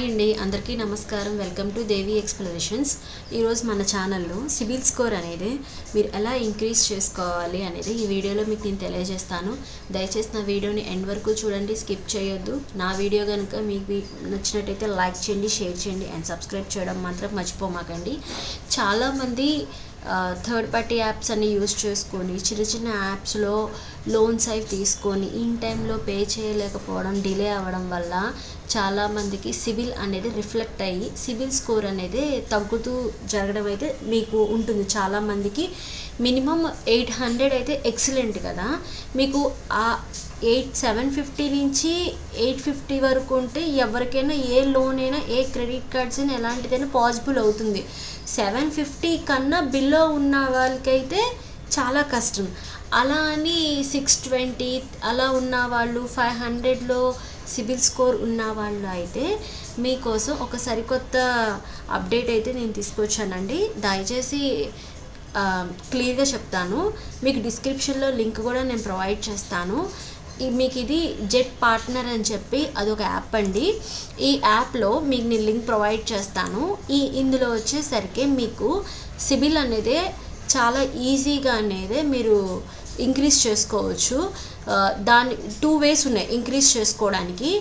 Hi అండి. అందరికీ నమస్కారం. Welcome to Devi explorations. ఈరోజు మన ఛానల్లో సిబిల్ స్కోర్ అనేది మీరు ఎలా ఇంక్రీజ్ చేసుకోవాలి అనేది ఈ వీడియోలో మీకు నేను తెలియజేస్తాను. దయచేసి నా వీడియోని ఎండ్ వరకు చూడండి స్కిప్ చేయొద్దు. నా వీడియో కనుక మీకు నచ్చినట్టయితే లైక్ చేయండి షేర్ చేయండి అండ్ సబ్స్క్రైబ్ చేయడం మాత్రం మర్చిపోమాకండి. చాలామంది థర్డ్ పార్టీ యాప్స్ అన్ని యూజ్ చేసుకొని చిన్న చిన్న యాప్స్లో లోన్స్ అవి తీసుకొని ఇన్ టైంలో పే చేయలేకపోవడం డిలే అవ్వడం వల్ల చాలామందికి సివిల్ అనేది రిఫ్లెక్ట్ అయ్యి సివిల్ స్కోర్ అనేది తగ్గుతూ జరగడం అయితే మీకు ఉంటుంది. చాలామందికి మినిమం ఎయిట్ హండ్రెడ్ అయితే ఎక్సలెంట్ కదా. మీకు ఆ ఎయిట్ సెవెన్ ఫిఫ్టీ నుంచి ఎయిట్ ఫిఫ్టీ వరకు ఉంటే ఎవరికైనా ఏ లోన్ అయినా ఏ క్రెడిట్ కార్డ్స్ అయినా ఎలాంటిదైనా పాసిబుల్ అవుతుంది. సెవెన్ ఫిఫ్టీ కన్నా బిలో ఉన్న వాళ్ళకైతే చాలా కష్టం. అలా అని సిక్స్ ట్వంటీ అలా ఉన్న వాళ్ళు ఫైవ్ హండ్రెడ్లో సిబిల్ స్కోర్ ఉన్న వాళ్ళు అయితే మీకోసం ఒక సరికొత్త అప్డేట్ అయితే నేను తీసుకొచ్చానండి. దయచేసి క్లియర్గా చెప్తాను. మీకు డిస్క్రిప్షన్లో లింక్ కూడా నేను ప్రొవైడ్ చేస్తాను. మీకు ఇది జెట్ పార్ట్నర్ అని చెప్పి అదొక యాప్ అండి. ఈ యాప్లో మీకు నేను లింక్ ప్రొవైడ్ చేస్తాను. ఈ ఇందులో వచ్చేసరికి మీకు సిబిల్ అనేది చాలా ఈజీగా అనేది మీరు ఇంక్రీజ్ చేసుకోవచ్చు. దాని టూ వేస్ ఉన్నాయి ఇంక్రీజ్ చేసుకోవడానికి.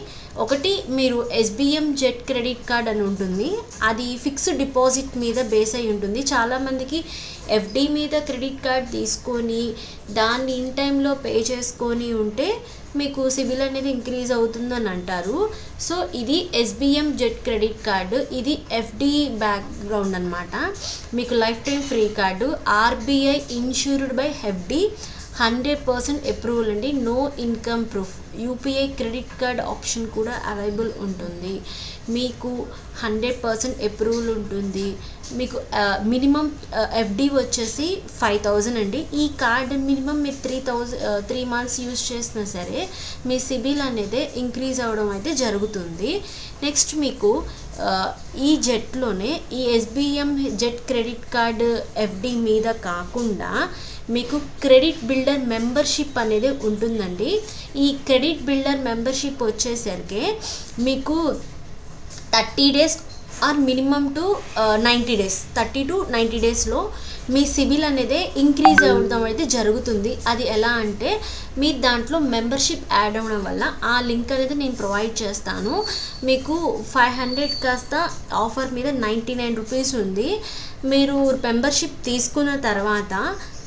ఒకటి మీరు ఎస్బిఎం జెట్ క్రెడిట్ కార్డ్ అని ఉంటుంది. అది ఫిక్స్డ్ డిపాజిట్ మీద బేస్ అయి ఉంటుంది. చాలామందికి ఎఫ్డి మీద క్రెడిట్ కార్డ్ తీసుకొని దాన్ని ఇన్ టైంలో పే చేసుకొని ఉంటే మీకు సిబిల్ అనేది ఇంక్రీజ్ అవుతుందని అంటారు. సో ఇది ఎస్బిఎం జెట్ క్రెడిట్ కార్డు ఇది ఎఫ్డి బ్యాక్గ్రౌండ్ అనమాట మీకు lifetime free card RBI insured by FD hundred percent approval అండి. No income proof UPI credit card option కూడా అవైలబుల్ ఉంటుంది. మీకు హండ్రెడ్ పర్సెంట్ అప్రూవల్ ఉంటుంది. మీకు మినిమం ఎఫ్డి వచ్చేసి ఫైవ్ థౌజండ్ అండి. ఈ కార్డ్ మినిమం మీరు three thousand three months use చేసినా సరే మీ సిబిల్ అనేది ఇంక్రీజ్ అవ్వడం అయితే జరుగుతుంది. నెక్స్ట్ మీకు ఈ జెట్లోనే ఈ SBM jet credit card FD మీద కాకుండా మీకు క్రెడిట్ బిల్డర్ మెంబర్షిప్ అనేది ఉంటుందండి. ఈ క్రెడిట్ బిల్డర్ మెంబర్షిప్ వచ్చేసరికి మీకు thirty days or minimum to ninety days. Thirty to ninety డేస్లో మీ సిబిల్ అనేది ఇంక్రీజ్ అవ్వడం అయితే జరుగుతుంది. అది ఎలా అంటే మీ దాంట్లో మెంబర్షిప్ యాడ్ అవ్వడం వల్ల ఆ లింక్ అనేది నేను ప్రొవైడ్ చేస్తాను. మీకు ఫైవ్ హండ్రెడ్ కాస్త ఆఫర్ మీద నైంటీ నైన్ రూపీస్ ఉంది. మీరు మెంబర్షిప్ తీసుకున్న తర్వాత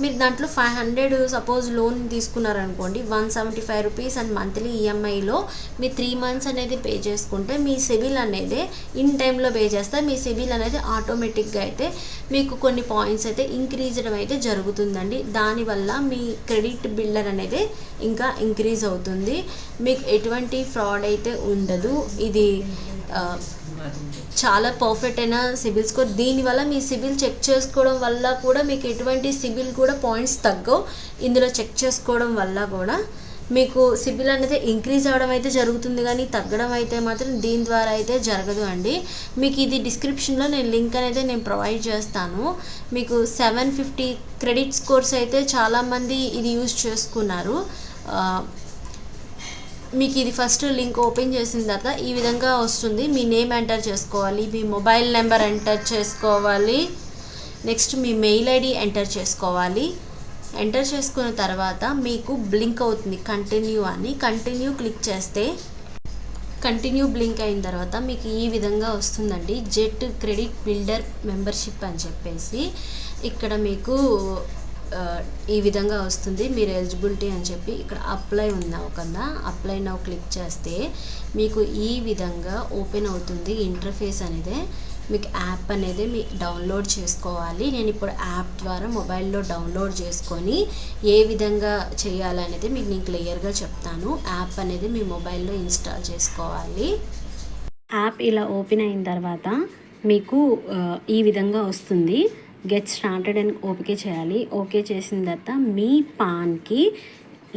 మీరు దాంట్లో five hundred suppose loan తీసుకున్నారనుకోండి one seventy five rupees and monthly ఈఎంఐలో మీ త్రీ మంత్స్ అనేది పే చేసుకుంటే మీ సిబిల్ అనేది ఇన్ టైంలో పే చేస్తే మీ సిబిల్ అనేది ఆటోమేటిక్గా అయితే మీకు కొన్ని పాయింట్స్ అయితే ఇంక్రీజ్ అయితే జరుగుతుందండి. దానివల్ల మీ క్రెడిట్ బిల్డర్ అనేది ఇంకా ఇంక్రీజ్ అవుతుంది. మీకు ఎటువంటి ఫ్రాడ్ అయితే ఉండదు. ఇది చాలా పర్ఫెక్ట్ అయిన సిబిల్ స్కోర్. దీనివల్ల మీ సిబిల్ చెక్ చేసుకోవడం వల్ల కూడా మీకు ఎటువంటి సిబిల్ కూడా పాయింట్స్ తగ్గవు. ఇందులో చెక్ చేసుకోవడం వల్ల కూడా మీకు సిబిల్ అనేది ఇంక్రీజ్ అవ్వడం అయితే జరుగుతుంది కానీ తగ్గడం అయితే మాత్రం దీని ద్వారా అయితే జరగదు అండి. మీకు ఇది డిస్క్రిప్షన్లో నేను లింక్ అనేది నేను ప్రొవైడ్ చేస్తాను. మీకు సెవెన్ ఫిఫ్టీ క్రెడిట్ స్కోర్స్ అయితే చాలామంది ఇది యూజ్ చేసుకున్నారు. మీకు ఇది ఫస్ట్ లింక్ ఓపెన్ చేసిన తర్వాత ఈ విధంగా వస్తుంది. మీ నేమ్ ఎంటర్ చేసుకోవాలి మీ మొబైల్ నెంబర్ ఎంటర్ చేసుకోవాలి. నెక్స్ట్ మీ మెయిల్ ఐడి ఎంటర్ చేసుకోవాలి. ఎంటర్ చేసుకున్న తర్వాత మీకు బ్లింక్ అవుతుంది. కంటిన్యూ అని. కంటిన్యూ క్లిక్ చేస్తే కంటిన్యూ బ్లింక్ అయిన తర్వాత మీకు ఈ విధంగా వస్తుందండి. జెట్ క్రెడిట్ బిల్డర్ మెంబర్షిప్ అని చెప్పేసి. ఇక్కడ మీకు ఈ విధంగా వస్తుంది మీరు ఎలిజిబిలిటీ అని చెప్పి ఇక్కడ అప్లై ఉందా కింద అప్లై నౌ క్లిక్ చేస్తే మీకు ఈ విధంగా ఓపెన్ అవుతుంది ఇంటర్ఫేస్ అనేది. మీకు యాప్ అనేది మీ డౌన్లోడ్ చేసుకోవాలి. నేను ఇప్పుడు యాప్ ద్వారా మొబైల్లో డౌన్లోడ్ చేసుకొని ఏ విధంగా చేయాలనేది మీకు నేను క్లియర్గా చెప్తాను. యాప్ అనేది మీ మొబైల్లో ఇన్స్టాల్ చేసుకోవాలి. యాప్ ఇలా ఓపెన్ అయిన తర్వాత మీకు ఈ విధంగా వస్తుంది. గెట్ స్టార్టెడ్ అని ఓకే చేయాలి. ఓకే చేసిన తర్వాత మీ పాన్కి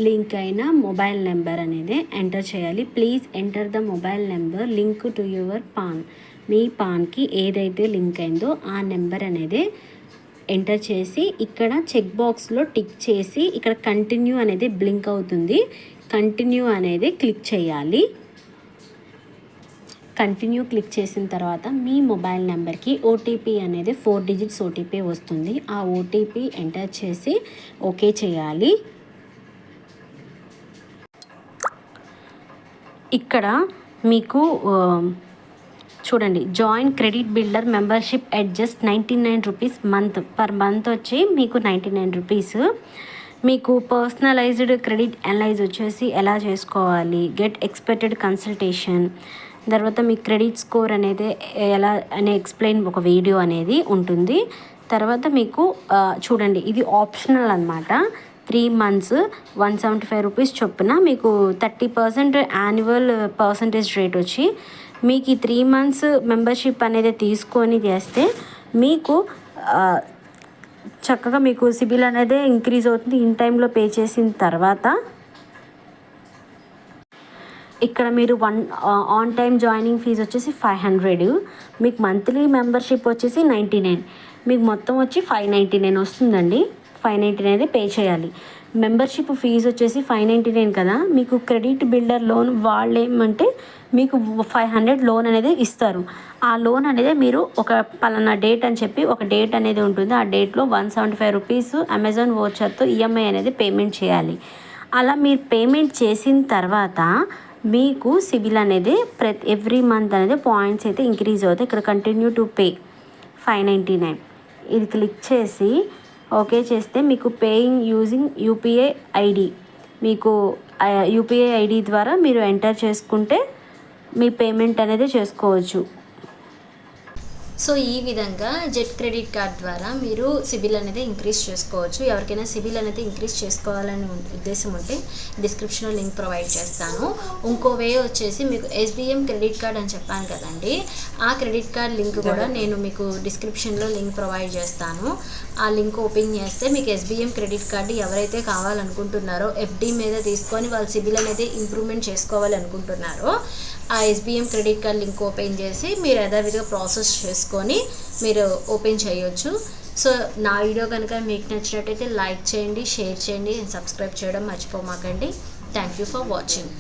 లింక్ అయిన మొబైల్ నెంబర్ అనేది ఎంటర్ చేయాలి. Please enter the mobile number link to your PAN. మీ పాన్కి ఏదైతే లింక్ అయిందో ఆ నెంబర్ అనేది ఎంటర్ చేసి ఇక్కడ చెక్ బాక్స్లో టిక్ చేసి ఇక్కడ కంటిన్యూ అనేది బ్లింక్ అవుతుంది. కంటిన్యూ అనేది క్లిక్ చేయాలి. కంటిన్యూ క్లిక్ చేసిన తర్వాత మీ మొబైల్ నెంబర్కి ఓటీపీ అనేది ఫోర్ డిజిట్స్ ఓటీపీ వస్తుంది. ఆ ఓటీపీ ఎంటర్ చేసి ఓకే చేయాలి. ఇక్కడ మీకు చూడండి join credit builder membership adjust ninety nine rupees month per month వచ్చి మీకు నైంటీ నైన్ రూపీస్. మీకు పర్సనలైజ్డ్ క్రెడిట్ అనలైజ్ వచ్చేసి ఎలా చేసుకోవాలి? Get expected consultation. తర్వాత మీ క్రెడిట్ స్కోర్ అనేది ఎలా అనే ఎక్స్ప్లెయిన్ ఒక వీడియో అనేది ఉంటుంది. తర్వాత మీకు చూడండి ఇది ఆప్షనల్ అనమాట three months one seventy five rupees చొప్పున మీకు thirty percent annual percentage rate వచ్చి మీకు ఈ త్రీ మంత్స్ మెంబర్షిప్ అనేది తీసుకొని చేస్తే మీకు చక్కగా మీకు సిబిల్ అనేది ఇంక్రీజ్ అవుతుంది. ఇన్ టైంలో పే చేసిన తర్వాత ఇక్కడ మీరు one on time joining fee వచ్చేసి ఫైవ్ హండ్రెడ్ మీకు మంత్లీ మెంబర్షిప్ వచ్చేసి నైంటీ నైన్ మీకు మొత్తం వచ్చి ఫైవ్ నైంటీ నైన్ వస్తుందండి. ఫైవ్ నైంటీ నైన్ అయితే పే చేయాలి. మెంబర్షిప్ ఫీజు వచ్చేసి ఫైవ్ నైంటీ నైన్ కదా. మీకు క్రెడిట్ బిల్డర్ లోన్ వాళ్ళు ఏమంటే మీకు ఫైవ్ హండ్రెడ్ లోన్ అనేది ఇస్తారు. ఆ లోన్ అనేది మీరు ఒక పలానా డేట్ అని చెప్పి ఒక డేట్ అనేది ఉంటుంది. ఆ డేట్లో one seventy five rupees Amazon వోచర్తో EMI అనేది పేమెంట్ చేయాలి. అలా మీరు పేమెంట్ చేసిన తర్వాత మీకు సిబిల్ అనేది ప్రతి ఎవ్రీ మంత్ అనేది పాయింట్స్ అయితే ఇంక్రీజ్ అవుతాయి. ఇక్కడ continue to pay five ninety nine ఇది క్లిక్ చేసి ఓకే చేస్తే మీకు పేయింగ్ యూజింగ్ యూపీఐ ఐడి మీకు యూపీఐ ఐడి ద్వారా మీరు ఎంటర్ చేసుకుంటే మీ పేమెంట్ అనేది చేసుకోవచ్చు. సో ఈ విధంగా జెట్ క్రెడిట్ కార్డ్ ద్వారా మీరు సిబిల్ అనేది ఇంక్రీజ్ చేసుకోవచ్చు. ఎవరికైనా సిబిల్ అనేది ఇంక్రీజ్ చేసుకోవాలని ఉద్దేశం ఉంటే డిస్క్రిప్షన్లో లింక్ ప్రొవైడ్ చేస్తాను. ఇంకో వే వచ్చేసి మీకు ఎస్బీఎం క్రెడిట్ కార్డ్ అని చెప్పాను కదండి. ఆ క్రెడిట్ కార్డ్ లింక్ కూడా నేను మీకు డిస్క్రిప్షన్లో లింక్ ప్రొవైడ్ చేస్తాను. ఆ లింక్ ఓపెన్ చేస్తే మీకు ఎస్బీఎం క్రెడిట్ కార్డు ఎవరైతే కావాలనుకుంటున్నారో ఎఫ్డి మీద తీసుకొని వాళ్ళ సిబిల్ అనేది ఇంప్రూవ్మెంట్ చేసుకోవాలి అనుకుంటున్నారో ఆ SBM credit card link open చేసి మీరు యథావిధిగా ప్రాసెస్ చేసుకొని మీరు ఓపెన్ చేయొచ్చు. సో నా వీడియో కనుక మీకు నచ్చినట్టయితే లైక్ చేయండి షేర్ చేయండి సబ్స్క్రైబ్ చేయడం మర్చిపోమాకండి. Thank you for watching